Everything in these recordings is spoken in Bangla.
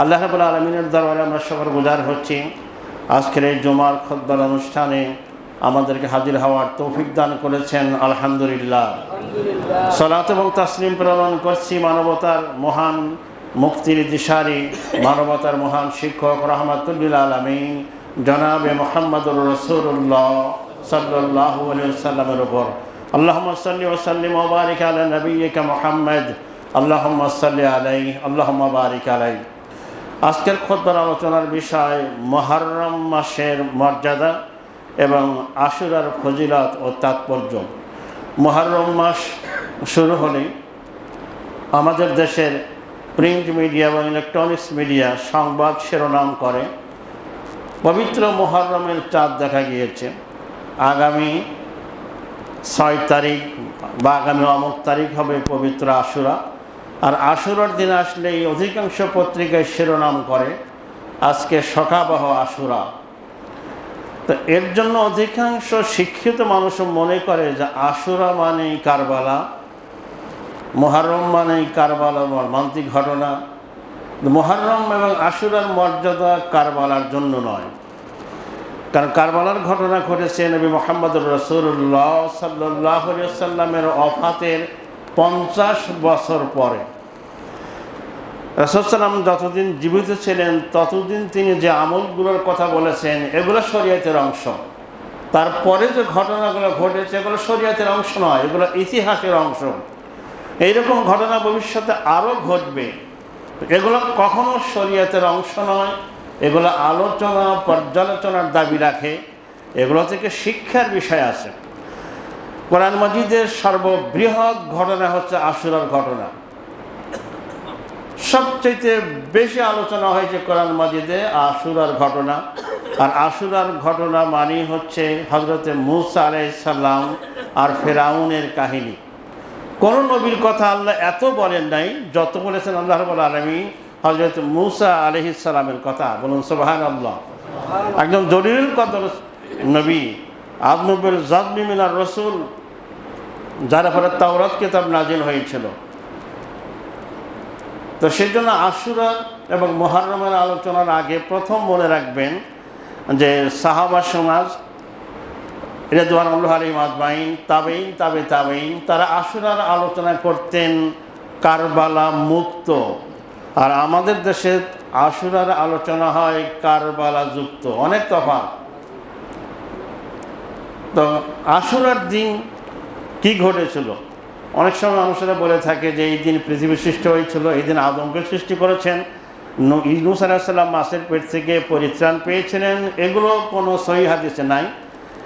আল্লাহ রাবুল আলমিনের দরবারে আমরা সবার গুজার হচ্ছি। আজকের এই জমার খদ্বার অনুষ্ঠানে আমাদেরকে হাজির হওয়ার তৌফিক দান করেছেন আলহামদুলিল্লাহ। সলাত এবং তাসলিম প্রেরণ করছি মানবতার মহান মুক্তির দিশারি মানবতার মহান শিক্ষক রহমাতুল্লিল আলমিন জনাবে মোহাম্মদুর রসুল্লাহ সাল্লাহ সাল্লামের উপর। আল্লাহ সাল্লি ওসাল্লিম ওবারিক আলা নবীকা মোহাম্মদ। আল্লাহ সাল্লি আলাই আল্লাহ বারিক আলাই আজকের খোদ্বার আলোচনার বিষয় মহরম মাসের মর্যাদা এবং আশুরার ফজিলত ও তাৎপর্য। মহরম মাস শুরু হলেই আমাদের দেশের প্রিন্ট মিডিয়া এবং ইলেকট্রনিক্স মিডিয়া সংবাদ শিরোনাম করে। পবিত্র মহরমের চাঁদ দেখা গিয়েছে। আগামী ছয় তারিখ বা আগামী অমুক তারিখ হবে পবিত্র আশুরা। আর আশুরার দিন আসলেই অধিকাংশ পত্রিকায় শিরোনাম করে। আজকে সখাবহ আশুরা। তো এর জন্য অধিকাংশ শিক্ষিত মানুষ মনে করে যে আশুরা মানেই কারবালা মহারম মানেই কারবালা মর্মান্তিক ঘটনা। মহারম এবং আশুরার মর্যাদা কারবালার জন্য নয়। কারণ কারবালার ঘটনা ঘটেছে নবী মোহাম্মদুর রসুল্লাহ সাল্লাহ সাল্লামের অফাতের পঞ্চাশ বছর পরে। রসদাম যতদিন জীবিত ছিলেন, ততদিন তিনি যে আমলগুলোর কথা বলেছেন, এগুলো শরীয়তের অংশ। তারপরে যে ঘটনাগুলো ঘটেছে, এগুলো শরীয়তের অংশ নয়, এগুলো ইতিহাসের অংশ। এইরকম ঘটনা ভবিষ্যতে আরও ঘটবে। এগুলো কখনো শরীয়তের অংশ নয়, এগুলো আলোচনা, পর্যালোচনার দাবি রাখে। এগুলো থেকে শিক্ষার বিষয় আছে। কোরআন মজিদের সর্ববৃহৎ ঘটনা হচ্ছে আশুরার ঘটনা। সবচেয়ে বেশি আলোচনা হয়েছে কোরআন মাজিদে আশুরার ঘটনা। আর আশুরার ঘটনা মানি হচ্ছে হজরতে মুসা আলাইসাল্লাম আর ফেরাউনের কাহিনী। কোন নবীর কথা আল্লাহ এত বলেন নাই, যত বলেছেন আল্লাহ রবুল আলমী হজরত মুসা আলহিসাল্লামের কথা। বলুন সোবাহান আল্লাহ একদম দলিল কদর নবী, আদনবুল জাজমি মিনার রসুল যার পরে তাওরাত কিতাব নাজিল হয়েছিল। তো সেই জন্য আশুরা এবং মহারমের আলোচনার আগে প্রথম মনে রাখবেন যে সাহাবা সমাজ রেদওয়ানুল্লাহ আলী মাজমাইন তাবেইন তাবে তাবেইন তারা আশুরার আলোচনা করতেন কারবালা মুক্ত। আর আমাদের দেশে আশুরার আলোচনা হয় কারবালা যুক্ত। অনেক তফাৎ। তো আশুরার দিন কি ঘটেছিল? অনেক সময় মানুষেরা বলে থাকে যে, এই দিন পৃথিবী সৃষ্টি হয়েছিল, এই দিন আদমকে সৃষ্টি করেছেন। ইনুস আলাহিসাল্লাম মাসের পেট থেকে পরিত্রাণ পেয়েছিলেন। এগুলো কোনো সহি হাদিসে নাই।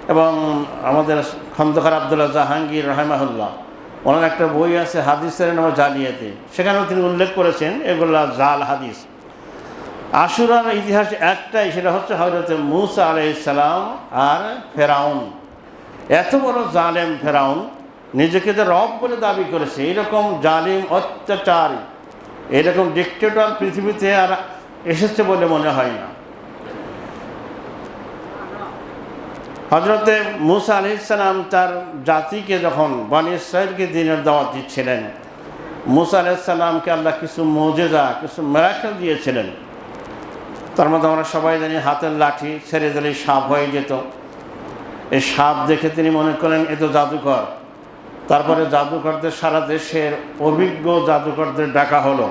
এবং আমাদের খন্দকার আবদুল্লাহ জাহাঙ্গীর রহমাহুল্লাহ, ওনার একটা বই আছে হাদিসের নাম জালিয়াতে। সেখানেও তিনি উল্লেখ করেছেন, এগুলা জাল হাদিস। আশুরার ইতিহাস একটাই, সেটা হচ্ছে হজরত মুসা আলাইসালাম আর ফেরাউন। এত বড় জালেম ফেরাউন নিজেকে যে রব বলে দাবি করেছে এইরকম জালিম, অত্যাচার, এরকম ডিক্টেটর পৃথিবীতে আর এসেছে বলে মনে হয় না। হজরতে মুসা আলি তার জাতিকে যখন বানি দিনের দাওয়াত দিচ্ছিলেন, মুসা আলাইসাল্লামকে আল্লাহ কিছু মজেদা কিছু মেরাকেল দিয়েছিলেন। তার মধ্যে আমরা সবাই জানি হাতের লাঠি ছেড়ে দিলে সাপ হয়ে যেত। এই সাপ দেখে তিনি মনে করেন, এ তো জাদুকর। তারপরে জাদুকরদের সারা দেশের অভিজ্ঞ জাদুকরদের ডাকা হলো।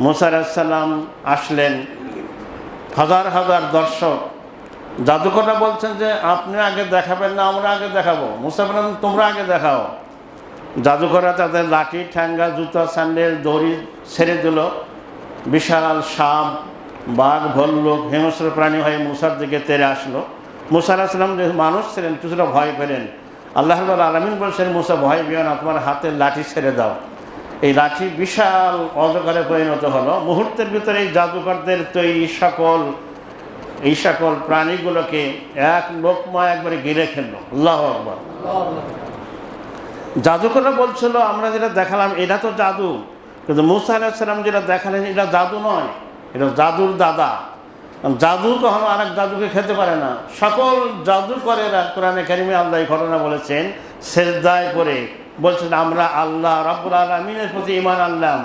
মুসা আলাহিসাল্লাম আসলেন। হাজার হাজার দর্শক। জাদুকররা বলছেন যে, আপনি আগে দেখাবেন না, আমরা আগে দেখাবো। মুসা বলেন তোমরা আগে দেখাও। জাদুকররা তাদের লাঠি, ঠ্যাঙ্গা, জুতা, স্যান্ডেল, দড়ি ছেড়ে দিল। বিশাল সাপ, বাঘ, ভল্লুক হিংস্র প্রাণী হয়ে মুসার দিকে তেরে আসলো। মুসা আলাহিসাল্লাম যে মানুষ ছিলেন, কিছুটা ভয় পেলেন। আল্লাহ আলমিন বলছেন, মুসা, ভয় পেও না, তোমার হাতের লাঠি ছেড়ে দাও। এই লাঠি বিশাল অজগরে পরিণত হলো। মুহূর্তের ভিতরে এই জাদুকরদের তৈরি সকল, এই সকল প্রাণীগুলোকে এক লোকমা একবারে গিরে ফেলল আল্লাহ আকবর। জাদুকররা বলছিল, আমরা যেটা দেখালাম, এটা তো জাদু। কিন্তু মুসা আলাহিসাল্লাম যেটা দেখালেন, এটা জাদু নয়, এটা জাদুর দাদা। জাদু কখনো আরেক জাদুকে খেতে পারে না। সকল জাদুকরেরা কোরআনে কারিমে আল্লাহ ঘটনা বলেছেন, সেজদায় করে। বলছেন, আমরা আল্লাহ রাব্বুল আলমিনের প্রতি ইমান আনলাম।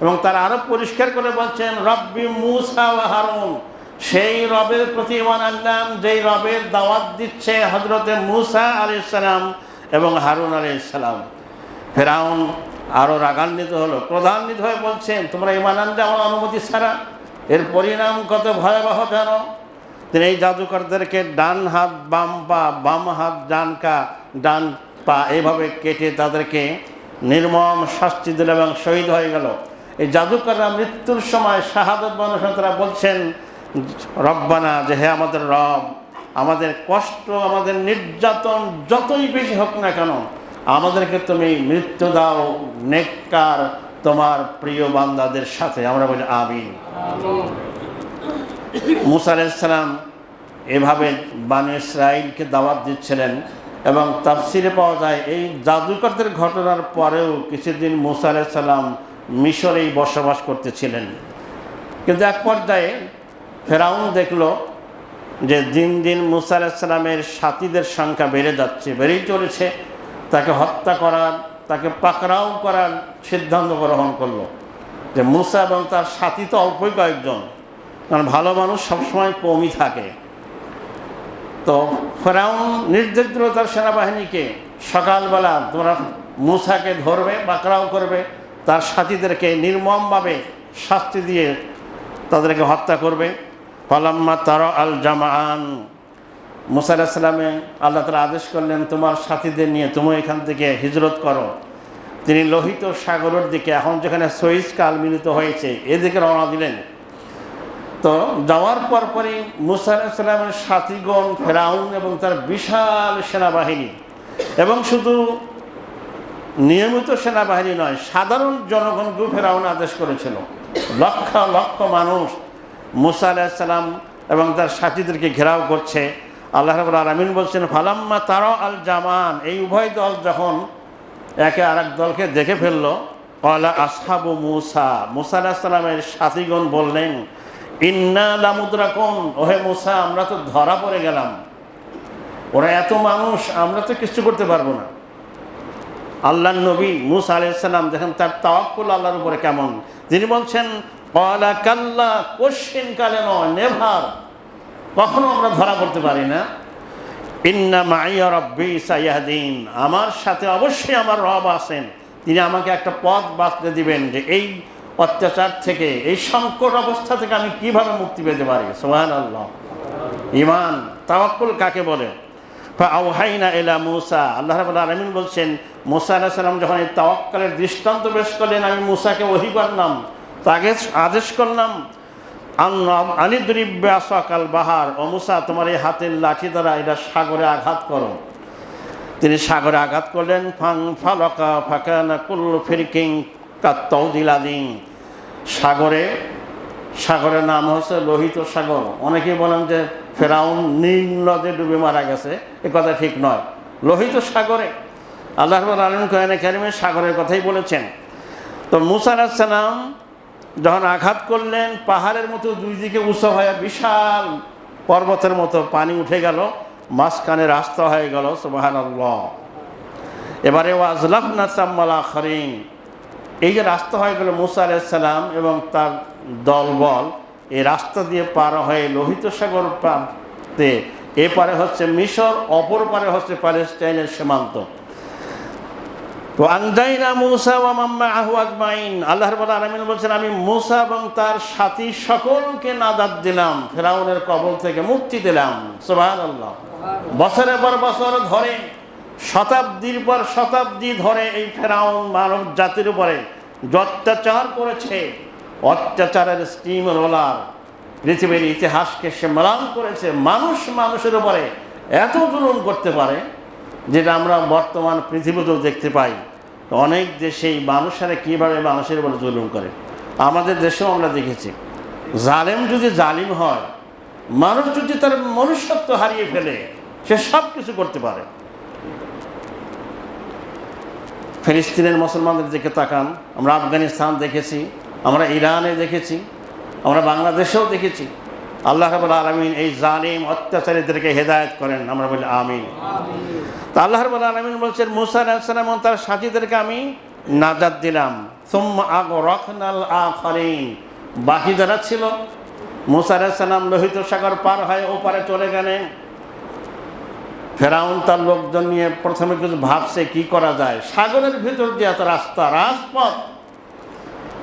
এবং তারা আরও পরিষ্কার করে বলছেন, রব্বি মুসা হারুন, সেই রবের প্রতি ইমান আনলাম, যেই রবের দাওয়াত দিচ্ছে হজরতে মুসা আলি সালাম এবং হারুন আলি সালাম। ফেরাউন আরও রাগান্বিত হলো প্রধান্বিত হয়ে বলছেন, তোমরা ইমান আনলে আমার অনুমতি ছাড়া এর পরিণাম কত ভয়াবহ জানো? তিনি এই জাদুকরদেরকে ডান হাত, বাম পা, বাম হাত, ডান কা, ডান পা এইভাবে কেটে তাদেরকে নির্মম শাস্তি দিল এবং শহীদ হয়ে গেল। এই জাদুকররা মৃত্যুর সময় শাহাদত তারা বলছেন, রব্বানা যে হে আমাদের রব, আমাদের কষ্ট, আমাদের নির্যাতন যতই বেশি হোক না কেন, আমাদেরকে তুমি মৃত্যু দাও, নেককার তোমার প্রিয় বান্দাদের সাথে আমরা বলি আমিন। মুসা আলাইসালাম এভাবে বানি ইসরাইলকে দাওয়াত দিচ্ছিলেন এবং তাফসিরে পাওয়া যায় এই জাদুকরদের ঘটনার পরেও কিছুদিন মুসা আলাইসাল্লাম মিশরেই বসবাস করতেছিলেন। কিন্তু এক পর্যায়ে ফেরাউন দেখল যে দিন দিন মুসা আলাইসাল্লামের সাথীদের সংখ্যা বেড়ে যাচ্ছে, বেড়েই চলেছে। তাকে হত্যা করার, তাকে পাকড়াও করার সিদ্ধান্ত গ্রহণ করল যে মুসা এবং তার সাথী তো অল্পই কয়েকজন। কারণ ভালো মানুষ সবসময় কমই থাকে। তো ফেরাউন নির্দেশ দিল তার সেনাবাহিনীকে, সকালবেলা তোমরা মুসাকে ধরবে, বাকড়াও করবে, তার সাথীদেরকে নির্মমভাবে শাস্তি দিয়ে তাদেরকে হত্যা করবে। পালাম্মা তার আল জামান মুসা আলাহিসাল্লামে আল্লাহ তালা আদেশ করলেন, তোমার সাথীদের নিয়ে তুমি এখান থেকে হিজরত করো। তিনি লোহিত সাগরের দিকে এখন যেখানে সইজ কাল মিলিত হয়েছে, এদিকে রওনা দিলেন। তো যাওয়ার পর পরই মুসা আলাহিসাল্লামের সাথীগণ, ফেরাউন এবং তার বিশাল সেনাবাহিনী এবং শুধু নিয়মিত সেনাবাহিনী নয়, সাধারণ জনগণকেও ফেরাউন আদেশ করেছিল। লক্ষ লক্ষ মানুষ মুসা আলাহিসাল্লাম এবং তার সাথীদেরকে ঘেরাও করছে। আল্লাহ রাবুল আলমিন বলছেন, ফালাম্মা তারা আল জামান এই উভয় দল যখন একে আর দলকে দেখে ফেলল। কলা আসহাবু মুসা। মুসা আলাহিসাল্লামের সাথীগণ বললেন, ইন্না লামুদ্রাকুন। ওহে মুসা, আমরা তো ধরা পড়ে গেলাম। ওরা এত মানুষ, আমরা তো কিছু করতে পারব না। আল্লাহ নবী মুসা আলাইসাল্লাম দেখেন, তার তাওয়াক্কুল আল্লাহর উপরে কেমন। তিনি বলছেন কলা কাল্লা কোশ্চিন কালে নয়, নেভার। কখনো আমরা ধরা পড়তে পারি না। ইন্না মাইয়া রব্বি সাইয়াদিন আমার সাথে অবশ্যই আমার রব আছেন। তিনি আমাকে একটা পথ বাঁচতে দিবেন যে এই অত্যাচার থেকে, এই সংকট অবস্থা থেকে আমি কীভাবে মুক্তি পেতে পারি? সোহান আল্লাহ ইমান তাওয়াক্কুল কাকে বলে? আউহাইনা এলা মুসা। আল্লাহ রাবুল আলমিন বলছেন, মুসা আলাহ সাল্লাম যখন এই তাওয়াক্কালের দৃষ্টান্ত পেশ করলেন, আমি মুসাকে ওহি করলাম তাকে আদেশ করলাম। আনিদ্রিব্বে আসাকাল বাহার। ও মুসা, তোমার এই হাতের লাঠি দ্বারা এটা সাগরে আঘাত করো। তিনি সাগরে আঘাত করলেন, ফাং ফালকা ফাঁকানা কুল্লু ফিরকিং কাত্তৌদিলাদিন সাগরে, সাগরের নাম হচ্ছে লোহিত সাগর। অনেকে বলেন যে ফেরাউন নীল নদে ডুবে মারা গেছে। এ কথা ঠিক নয়। লোহিত সাগরে। আল্লাহ আলম কোরআনে কারিমে সাগরের কথাই বলেছেন। তো মুসা আলাহিসাল্লাম যখন আঘাত করলেন, পাহাড়ের মতো দুই দিকে উঁচু হয়ে বিশাল পর্বতের মতো পানি উঠে গেল, মাঝখানে রাস্তা হয়ে গেল সুবাহান এবারে ও আজলাফ নাসাম্মালা খরিন এই যে রাস্তা হয়ে গেল মুসা আলাইসাল্লাম এবং তার দলবল, এই রাস্তা দিয়ে পার হয়ে লোহিত সাগর প্রান্তে এ পারে হচ্ছে মিশর, অপর পারে হচ্ছে প্যালেস্টাইনের সীমান্ত। তো আংজাইনা মুসা ও মাম্মা আহু আজমাইন। আল্লাহর বলা আলমিন বলছেন, আমি মুসা এবং তার সাথী সকলকে নাদাত দিলাম, ফেরাউনের কবল থেকে মুক্তি দিলাম। সোহান আল্লাহ বছরের পর বছর ধরে, শতাব্দীর পর শতাব্দী ধরে এই ফেরাউন মানব জাতির উপরে অত্যাচার করেছে। অত্যাচারের স্টিম রোলার পৃথিবীর ইতিহাসকে সে ম্লান করেছে। মানুষ মানুষের উপরে এত জুলুম করতে পারে যেটা আমরা বর্তমান পৃথিবীতেও দেখতে পাই, অনেক দেশেই মানুষেরা কীভাবে মানুষের বলে জুলুম করে। আমাদের দেশেও আমরা দেখেছি, জালেম যদি জালিম হয়, মানুষ যদি তার মনুষ্যত্ব হারিয়ে ফেলে, সে সব কিছু করতে পারে। ফিলিস্তিনের মুসলমানদের দিকে তাকান, আমরা আফগানিস্তান দেখেছি, আমরা ইরানে দেখেছি, আমরা বাংলাদেশেও দেখেছি। আল্লাহ রাবুল আলমিন এই জালিম অত্যাচারীদেরকে হেদায়ত করেন। আমরা বলি আমিন। তা আল্লাহ রাবুল আলমিন বলছেন, মুসা এবং তার সাথীদেরকে আমি নাজাদ দিলাম। আগ রখনাল বাকি যারা ছিল। মুসা সালাম লোহিত সাগর পার হয়ে ওপারে চলে গেলেন। ফেরাউন তার লোকজন নিয়ে প্রথমে কিছু ভাবছে, কি করা যায়? সাগরের ভিতর দিয়ে এত রাস্তা, রাজপথ।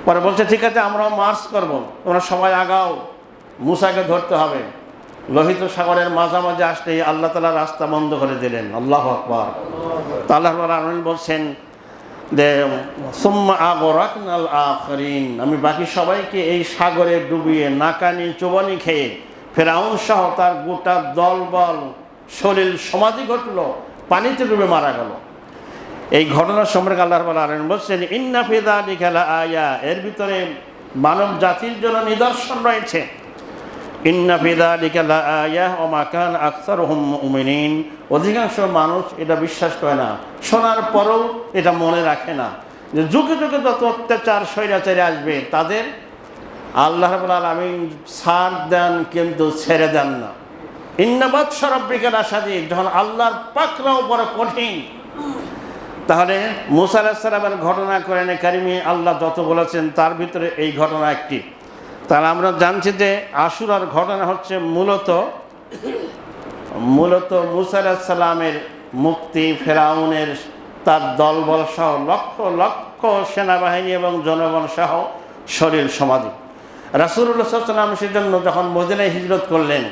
পরে বলছে, ঠিক আছে, আমরাও মার্চ করব। তোমরা সবাই আগাও। মুসাকে ধরতে হবে। লোহিত সাগরের মাঝামাঝি আসলেই আল্লাহ তালা রাস্তা বন্ধ করে দিলেন। আল্লাহ আকবর। আল্লাহ আলমিন বলছেন যে, সুম্মা আগরাকনাল আখরিন। আমি বাকি সবাইকে এই সাগরে ডুবিয়ে, নাকানি, চোবানি খেয়ে, ফেরাউন সহ তার গোটা দলবল, শরীর, সমাধি ঘটল, পানিতে ডুবে মারা গেল। এই ঘটনার সম্পর্কে আল্লাহ আলামিন বলছেন, ইন্না ফি যালিকা আয়া। এর ভিতরে মানব জাতির জন্য নিদর্শন রয়েছে। অধিকাংশ মানুষ এটা বিশ্বাস করে না। শোনার পরেও এটা মনে রাখে না। যে যুগে যুগে যত অত্যাচার, স্বৈরাচারে আসবে, তাদের আল্লাহ আলামিন ছাড় দেন কিন্তু ছেড়ে দেন না। ইন্নাবাদ সরব্বিকের আশাদি যখন আল্লাহর পাকরাও বড় কঠিন। তাহলে মুসা আলাহিসাল্লামের ঘটনা করেন কারিমি আল্লাহ যত বলেছেন, তার ভিতরে এই ঘটনা একটি। তাহলে আমরা জানছি যে আশুরার ঘটনা হচ্ছে মূলত মূলত মুসা আলাহিসাল্লামের মুক্তি, ফেরাউনের তার দলবল সহ লক্ষ লক্ষ সেনাবাহিনী এবং জনগণ সহ শরীর সমাধি। রাসুল্লাহ সাল্লাম সেজন্য যখন মদিনায় হিজরত করলেন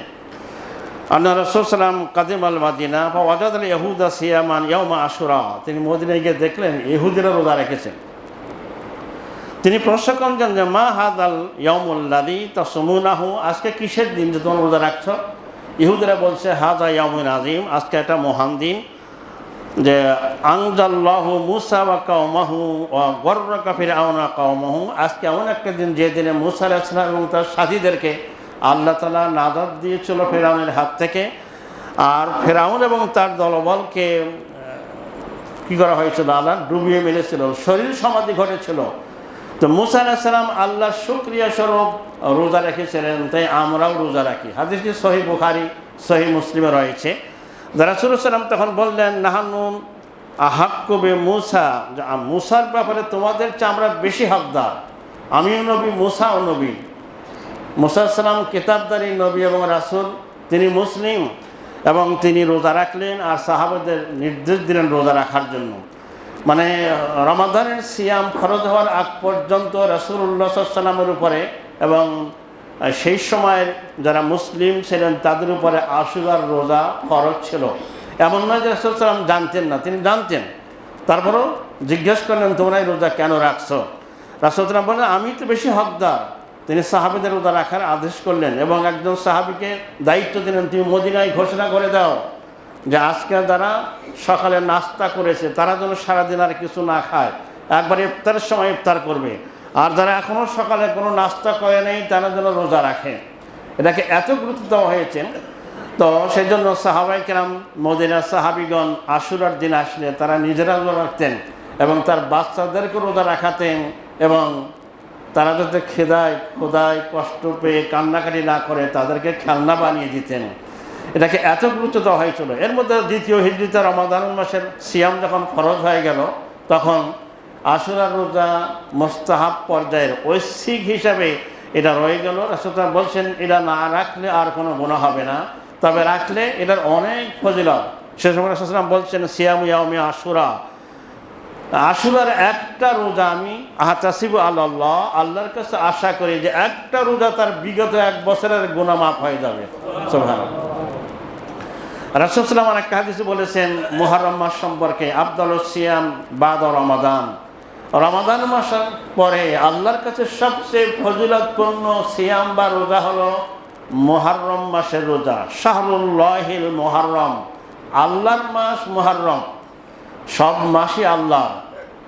আল্লাহ রসুল সালাম কাদিম আল মাদিনা বা ওয়াজাদ আল ইহুদা সিয়ামান ইয়মা আশুরা। তিনি মদিনায় গিয়ে দেখলেন, ইহুদিরা রোজা রেখেছেন। তিনি প্রশ্ন করেন যে, মা হাদ আল ইয়মুল্লাদি তা সমুনাহু আজকে কিসের দিন যে তোমরা রোজা রাখছ? ইহুদিরা বলছে, হাজা ইয়মুন আজিম আজকে একটা মহান দিন যে আংজাল্লাহ মুসা বা কাউমাহু গর্র কাফির আওনা কাউমাহু আজকে এমন একটা দিন যে দিনে মুসা আলাইসলাম এবং তার সাথীদেরকে আল্লাহ তালা নাদাদ দিয়েছিল ফেরাউনের হাত থেকে। আর ফেরাউন এবং তার দলবলকে কী করা হয়েছিল? আল্লাহ ডুবিয়ে মেলেছিল শরীর সমাধি ঘটেছিল। তো মুসা আলাহিসাল্লাম আল্লাহ শুক্রিয়া স্বরূপ রোজা রেখেছিলেন, তাই আমরাও রোজা রাখি। হাদিসটি সহি বুখারি সহি মুসলিমে রয়েছে। রাসুলাম তখন বললেন নাহানুন আহাক্কবে মুসা? মুসার ব্যাপারে তোমাদের চেয়ে আমরা বেশি হকদার। আমিও নবী, মুসাও নবী। মুসাল্লাম কিতাবদারি নবী এবং রাসুল, তিনি মুসলিম এবং তিনি রোজা রাখলেন আর সাহাবাদের নির্দেশ দিলেন রোজা রাখার জন্য। মানে রমাদানের সিয়াম ফরজ হওয়ার আগ পর্যন্ত রাসুল্লাহ সাল্লামের উপরে এবং সেই সময়ের যারা মুসলিম ছিলেন তাদের উপরে আশুরার রোজা ফরজ ছিল। এমন নয় যে রাসুলসাল্লাম জানতেন না, তিনি জানতেন। তারপরও জিজ্ঞেস করলেন, তোমরা এই রোজা কেন রাখছো? রাসুলসাল্লাম বললেন, আমি তো বেশি হকদার। তিনি সাহাবিদের রোজা রাখার আদেশ করলেন এবং একজন সাহাবিকে দায়িত্ব দিলেন, তুমি মদিনায় ঘোষণা করে দাও। যে আজকে যারা সকালে নাস্তা করেছে, তারা যেন সারাদিন আর কিছু না খায়। একবার ইফতারের সময় ইফতার করবে। আর যারা এখনও সকালে কোনো নাস্তা করে নেই, তারা যেন রোজা রাখে। এটাকে এত গুরুত্ব দেওয়া হয়েছে। তো সেই জন্য সাহাবাই কেরাম, মদিনার সাহাবিগণ, আশুরার দিন আসলে তারা নিজেরা রোজা রাখতেন এবং তার বাচ্চাদেরকে রোজা রাখাতেন এবং তারা যাতে খেদায় খোদায় কষ্ট পেয়ে কান্নাকাটি না করে, তাদেরকে খেলনা বানিয়ে দিতেন। এটাকে এত গুরুত্ব দেওয়া হয়েছিল। এর মধ্যে দ্বিতীয় হিজড়িতে রমাদান মাসের সিয়াম যখন ফরজ হয়ে গেল, তখন আশুরা রোজা মোস্তাহাব পর্যায়ের ঐশ্বিক হিসাবে এটা রয়ে গেল। রাসুলতাম বলছেন, এটা না রাখলে আর কোনো গুণা হবে না। তবে রাখলে এটার অনেক ফজিলত। সে সময় রাসুলাম বলছেন, সিয়াম ইয়ামি আশুরা। আশুরার একটা রোজা আমি আহাতাসিবু আল্লাহ আল্লাহর কাছে আশা করি যে একটা রোজা তার বিগত এক বছরের গুণা মাফ হয়ে যাবে। রাসুলাম একটা হাদিসে বলেছেন মুহরম মাস সম্পর্কে আব্দুল সিয়াম বাদ রমাদান। রমাদান মাসের পরে আল্লাহর কাছে সবচেয়ে ফজিলতপূর্ণ সিয়াম বা রোজা হলো মোহারম মাসের রোজা, শাহরুল্লাহিল মোহারম আল্লাহর মাস মোহারম সব মাসই আল্লাহ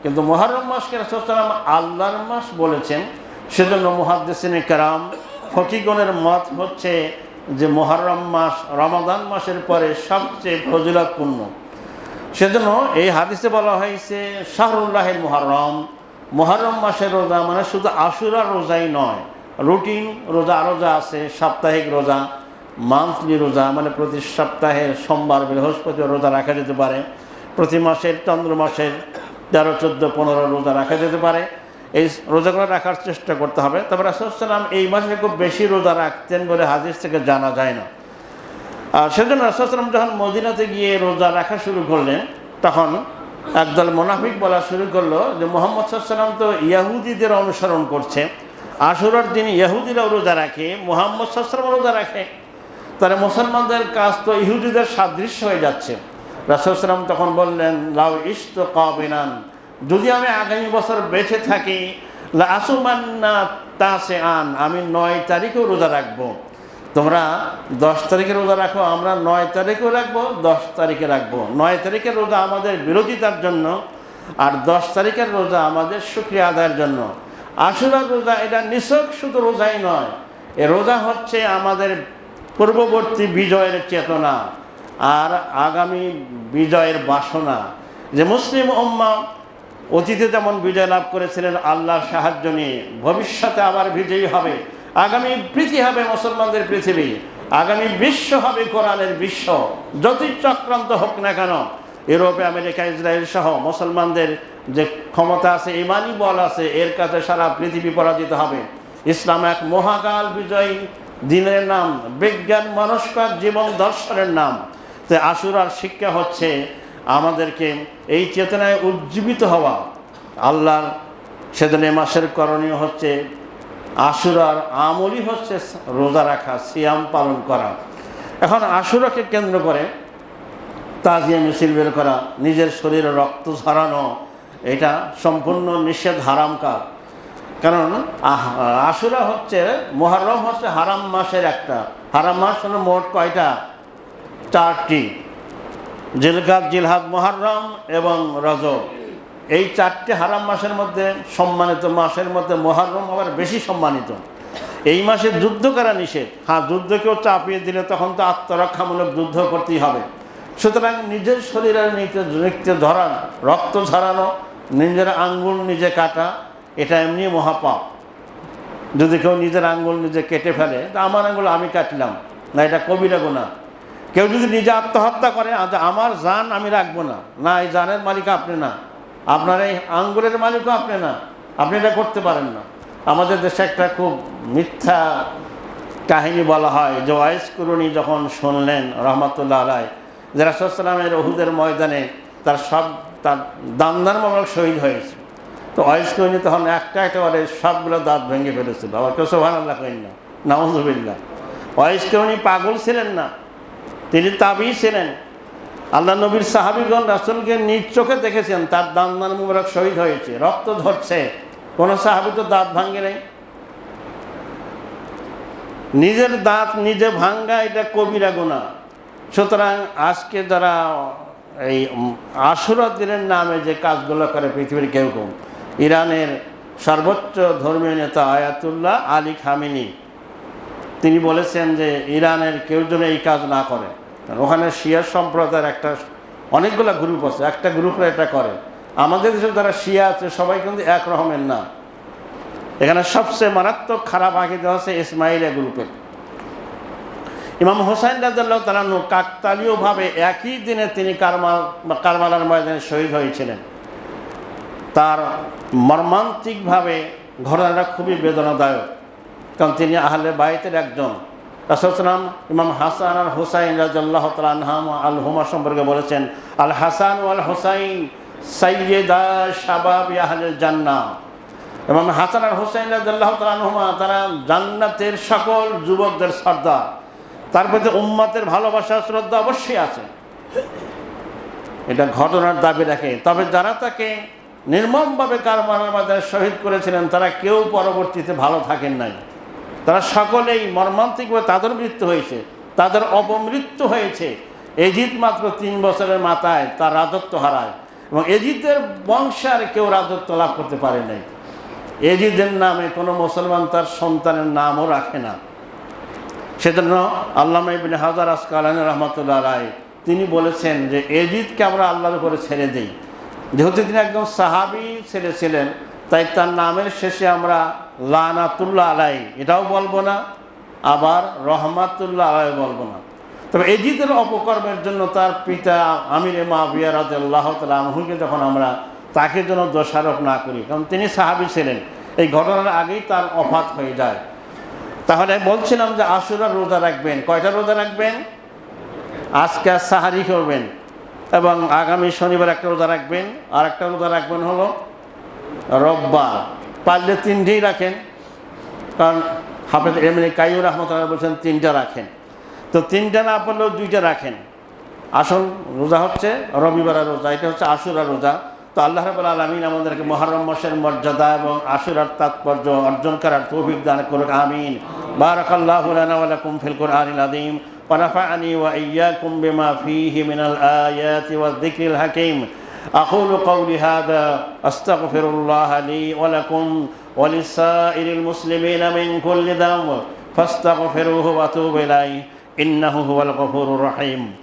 কিন্তু মোহারম মাসকে রাসুলাম আল্লাহর মাস বলেছেন, সেজন্য মুহাদ্দিসিন কারাম ফকিগণের মত হচ্ছে যে মোহরম মাস, রমাদান মাসের পরে সবচেয়ে ফজিলতপূর্ণ। সেজন্য এই হাদিসে বলা হয়েছে শাহরুল্লাহের মোহরম। মোহরম মাসের রোজা মানে শুধু আশুরার রোজাই নয়, রুটিন রোজা রোজা আছে, সাপ্তাহিক রোজা, মান্থলি রোজা মানে প্রতি সপ্তাহের সোমবার বৃহস্পতি রোজা রাখা যেতে পারে, প্রতি মাসের চন্দ্র মাসের তেরো, চোদ্দ, পনেরো রোজা রাখা যেতে পারে এই রোজাগুলো রাখার চেষ্টা করতে হবে। তবে রাসুলাম এই মাসে খুব বেশি রোজা রাখতেন বলে হাদিস থেকে জানা যায় না। আর সেজন্য রাসুলাম যখন মদিনাতে গিয়ে রোজা রাখা শুরু করলেন, তখন একদল মোনাফিক বলা শুরু করল যে, মোহাম্মদ সাল্লাম তো ইয়াহুদিদের অনুসরণ করছে। আশুরার দিন ইয়াহুদিরাও রোজা রাখে, মোহাম্মদ সাল্লাম রোজা রাখে। তাহলে মুসলমানদের কাজ তো ইহুদিদের সাদৃশ্য হয়ে যাচ্ছে। রাসুলাম তখন বললেন, লাউ ইস্ত কাবিনান। যদি আমি আগামী বছর বেঁচে থাকি আসুমান্না তাসে আন আমি নয় তারিখেও রোজা রাখব। তোমরা দশ তারিখে রোজা রাখো, আমরা নয় তারিখেও রাখব, দশ তারিখে রাখব। নয় তারিখের রোজা আমাদের বিরোধিতার জন্য, আর দশ তারিখের রোজা আমাদের সুক্রিয়া আদায়ের জন্য। আশুরা রোজা এটা নিছক শুধু রোজাই নয়, এ রোজা হচ্ছে আমাদের পূর্ববর্তী বিজয়ের চেতনা, আর আগামী বিজয়ের বাসনা। যে মুসলিম উম্মা অতীতে যেমন বিজয় লাভ করেছিলেন, আল্লাহর সাহায্য নিয়ে ভবিষ্যতে আবার বিজয়ী হবে। আগামী পৃথিবী হবে মুসলমানদের পৃথিবী, আগামী বিশ্ব হবে কোরআনের বিশ্ব। যতই চক্রান্ত হোক না কেন, ইউরোপে, আমেরিকা, ইসরায়েল সহ মুসলমানদের যে ক্ষমতা আছে, ইমানি বল আছে, এর কাছে সারা পৃথিবী পরাজিত হবে। ইসলাম এক মহাকাল বিজয়ী দিনের নাম, বিজ্ঞান মনস্কার জীবন দর্শনের নাম। তো আশুরার শিক্ষা হচ্ছে আমাদেরকে এই চেতনায় উজ্জীবিত হওয়া। আল্লাহর সেদিন মাসের করণীয় হচ্ছে আশুরার আমলই হচ্ছে রোজা রাখা, সিয়াম পালন করা। এখন আশুরাকে কেন্দ্র করে তাজিয়া মিছিল বের করা, নিজের শরীরে রক্ত ঝরানো, এটা সম্পূর্ণ নিষেধ, হারাম কাজ। কারণ আশুরা হচ্ছে মহরম হচ্ছে হারাম মাসের একটা। হারাম মাস হলো মোট কয়টা? চারটি। জিলকাত জিলহাদ মহরম এবং রজব। এই চারটি হারাম মাসের মধ্যে সম্মানিত মাসের মধ্যে মহরম আবার বেশি সম্মানিত। এই মাসে যুদ্ধ করা নিষেধ। হ্যাঁ যুদ্ধকেও চাপিয়ে দিলে তখন তো আত্মরক্ষামূলক যুদ্ধ করতেই হবে। সুতরাং নিজের শরীরের নিত্য নিত্য ধরান রক্ত ঝরানো, নিজের আঙ্গুল নিজে কাটা, এটা এমনি মহাপাপ। যদি কেউ নিজের আঙ্গুল নিজে কেটে ফেলে, তা আমার আঙ্গুল আমি কাটলাম, না, এটা কবিরা গোনা কেউ যদি নিজে আত্মহত্যা করে আমার জান আমি রাখব না। না, এই জানের মালিক আপনি না। আপনার এই আঙ্গুলের মালিকও আপনি না। আপনি এটা করতে পারেন না। আমাদের দেশে একটা খুব মিথ্যা কাহিনী বলা হয় যে ওয়াইস কুরুনি যখন শুনলেন রহমতুল্লাহ আলাই যে রাসুলামের ওহুদের ময়দানে তার সব, তার দান্দার মোবাইল শহীদ হয়েছে। তো ওয়াইস কুরুনি তখন একটা একটা একেবারে সবগুলো দাঁত ভেঙে ফেলেছিল। আবার কেউ সোহান আল্লাহ করেন না। নাউজুবিল্লাহ। ওয়াইস কুরুনি পাগল ছিলেন না। তিনি তাবি ছিলেন। আল্লাহ নবীর সাহাবিগণ রাসুলকে নিজ চোখে দেখেছেন, তার দান্দান মুবারক শহীদ হয়েছে, রক্ত ধরছে। কোনো সাহাবি তো দাঁত ভাঙ্গে নেই। নিজের দাঁত নিজে ভাঙ্গা, এটা কবিরা গোনা সুতরাং আজকে যারা এই আশুরা দিনের নামে যে কাজগুলো করে পৃথিবীর কেউ কেউ, ইরানের সর্বোচ্চ ধর্মীয় নেতা আয়াতুল্লাহ আলী খামিনী, তিনি বলেছেন যে ইরানের কেউ যেন এই কাজ না করে। ওখানে শিয়া সম্প্রদায়ের একটা অনেকগুলো গ্রুপ আছে, একটা গ্রুপে এটা করে। আমাদের দেশে যারা শিয়া আছে, সবাই কিন্তু এক রকমের না এখানে সবচেয়ে মারাত্মক খারাপ আঁকিতে হচ্ছে ইসমাইলিয়া গ্রুপের ইমাম হোসাইন রাজাল্লাহ তালানু কাকতালীয়ভাবে একই দিনে তিনি কারমাল বা কারমালার ময়দানে শহীদ হয়েছিলেন। তার মর্মান্তিকভাবে ঘটনাটা খুবই বেদনাদায়ক। কারণ তিনি আহলে বাইতের একজন। রাসুলাম ইমাম হাসান আর হুসাইন রাজাল্লাহ তালাহাম আল হুমা সম্পর্কে বলেছেন, আল হাসান ওয়াল হুসাইন সাইয়েদা শাবাব আহলের জান্না এবং হাসান আর হুসাইন রাজাল্লাহ তালাহুমা তারা জান্নাতের সকল যুবকদের সর্দার। তার প্রতি উম্মাতের ভালোবাসা, শ্রদ্ধা অবশ্যই আছে। এটা ঘটনার দাবি রাখে। তবে যারা তাকে নির্মমভাবে কারমানের মাধ্যমে শহীদ করেছিলেন, তারা কেউ পরবর্তীতে ভালো থাকেন নাই। তারা সকলেই মর্মান্তিকভাবে তাদের মৃত্যু হয়েছে, তাদের অপমৃত্যু হয়েছে। এজিদ মাত্র তিন বছরের মাথায় তার রাজত্ব হারায় এবং এজিদের বংশে আর কেউ রাজত্ব লাভ করতে পারে নাই। এজিদের নামে কোনো মুসলমান তার সন্তানের নামও রাখে না। সেজন্য আল্লামা ইবিন হাজার আসকালান রহমতুল্লাহ রায় তিনি বলেছেন যে এজিদকে আমরা আল্লাহর উপরে ছেড়ে দিই। যেহেতু তিনি একজন সাহাবি ছেলে ছিলেন, তাই তার নামের শেষে আমরা লানাতুল্লাহ আলাই, এটাও বলব না, আবার রহমাতুল্লাহ আলাই বলব না। তবে এজিদের অপকর্মের জন্য তার পিতা আমির মা বিয়ারাদ আল্লাহ তালা আমহুকে যখন আমরা তাকে যেন দোষারোপ না করি, কারণ তিনি সাহাবি ছিলেন, এই ঘটনার আগেই তার অফাত হয়ে যায়। তাহলে বলছিলাম যে আশুরা রোজা রাখবেন, কয়টা রোজা রাখবেন? আজকে আর সাহারি করবেন, এবং আগামী শনিবার একটা রোজা রাখবেন আর একটা রোজা রাখবেন হলো রব্বার। পারলে তিনটেই রাখেন কারণ হাফেজ এমনি কাইউর রহমতুল্লাহ বলছেন তিনটা রাখেন তো তিনটা না পারলেও দুইটা রাখেন আসল রোজা হচ্ছে রবিবারের রোজা এটা হচ্ছে আশুরা রোজা তো আল্লাহ রাবুল আলমিন আমাদেরকে মহরম মাসের মর্যাদা এবং আশুরার তাৎপর্য অর্জন করার তৌফিক দান করুক আমিন বারাকাল্লাহু লানা ওয়া লাকুম ফিল কুরআনিল আযীম ونفعني وإياكم بما فيه من الآيات والذكر الحكيم أقول قولي هذا أستغفر الله لي ولكم ولسائر المسلمين من كل ذنب فاستغفروه واتوبوا إليه إنه هو الغفور الرحيم.